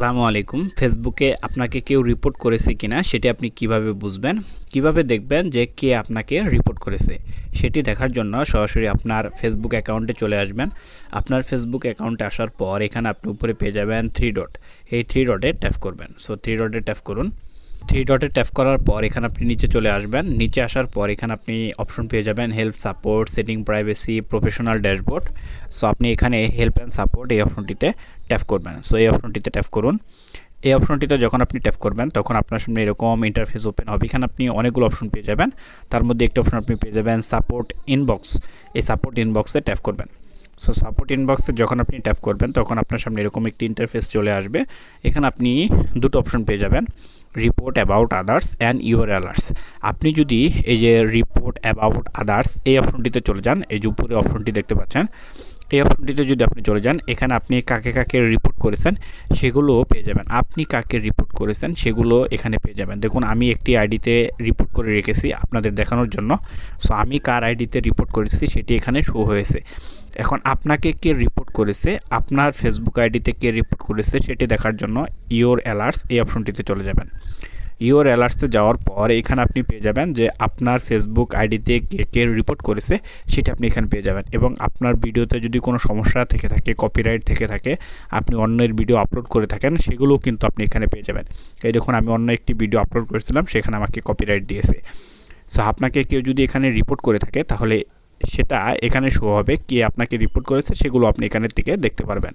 আসসালামু আলাইকুম। ফেসবুকে আপনাকে কেউ রিপোর্ট করেছে কিনা, সেটি আপনি কীভাবে বুঝবেন? কীভাবে দেখবেন যে কে আপনাকে রিপোর্ট করেছে? সেটি দেখার জন্য সরাসরি আপনার ফেসবুক অ্যাকাউন্টে চলে আসবেন। আপনার ফেসবুক অ্যাকাউন্টে আসার পর এখানে আপনি উপরে পেয়ে যাবেন থ্রি ডট এই থ্রি ডটে ট্যাপ করবেন। সো থ্রি ডটে ট্যাপ করুন। থ্রি ডটে ট্যাপ করার পর এখানে আপনি নিচে চলে আসবেন। নিচে আসার পর এখানে আপনি অপশন পেয়ে যাবেন help support setting privacy professional dashboard so আপনি এখানে হেল্প অ্যান্ড সাপোর্ট এই অপশনটিতে ট্যাপ করবেন। সো এই অপশনটিতে ট্যাপ করুন। এই অপশনটিতে যখন আপনি ট্যাপ করবেন, তখন আপনার সামনে এরকম ইন্টারফেস ওপেন হবে। এখানে আপনি অনেকগুলো অপশন পেয়ে যাবেন। তার মধ্যে একটা অপশন আপনি পেয়ে যাবেন সাপোর্ট ইনবক্স এই সাপোর্ট ইনবক্সে ট্যাপ করবেন। সো সাপোর্ট ইনবক্সে যখন আপনি ট্যাপ করবেন, তখন আপনার সামনে এরকম একটি ইন্টারফেস চলে আসবে। এখানে আপনি দুটো অপশন পেয়ে যাবেন report about others and your alerts আপনি যদি এই যে রিপোর্ট অ্যাবাউট আদার্স এই অপশনটিতে চলে যান, এই যে অপশনটি দেখতে পাচ্ছেন, এই অপশনটিতে যদি আপনি চলে যান, এখানে আপনি কাকে কাকে রিপোর্ট করেছেন, সেগুলো পেয়ে যাবেন। আপনি কাকে রিপোর্ট করেছেন, সেগুলো এখানে পেয়ে যাবেন। দেখুন, আমি একটি আইডিতে রিপোর্ট করে রেখেছি আপনাদের দেখানোর জন্য। সো আমি কার আইডিতে রিপোর্ট করেছি সেটি এখানে শো হয়েছে। এখন আপনাকে কে রিপোর্ট করেছে? আপনার ফেসবুক আইডিতে কে রিপোর্ট করেছে সেটি দেখার জন্য ইওর অ্যালার্টস এই অপশনটিতে চলে যাবেন। ইওর অ্যালার্টসে যাওয়ার পর এখানে আপনি পেয়ে যাবেন যে আপনার ফেসবুক আইডিতে কে কে রিপোর্ট করেছে, সেটা আপনি এখানে পেয়ে যাবেন। এবং আপনার ভিডিওতে যদি কোনো সমস্যা থেকে থাকে কপিরাইট থেকে থাকে, আপনি অন্যের ভিডিও আপলোড করে থাকেন, সেগুলোও কিন্তু আপনি এখানে পেয়ে যাবেন। এই দেখুন, আমি অন্য একটি ভিডিও আপলোড করেছিলাম, সেখানে আমাকে কপিরাইট দিয়েছে। সো আপনাকে কেউ যদি এখানে রিপোর্ট করে থাকে, তাহলে সেটা এখানে শো হবে কে আপনাকে রিপোর্ট করেছে, সেগুলো আপনি এখানের থেকে দেখতে পারবেন।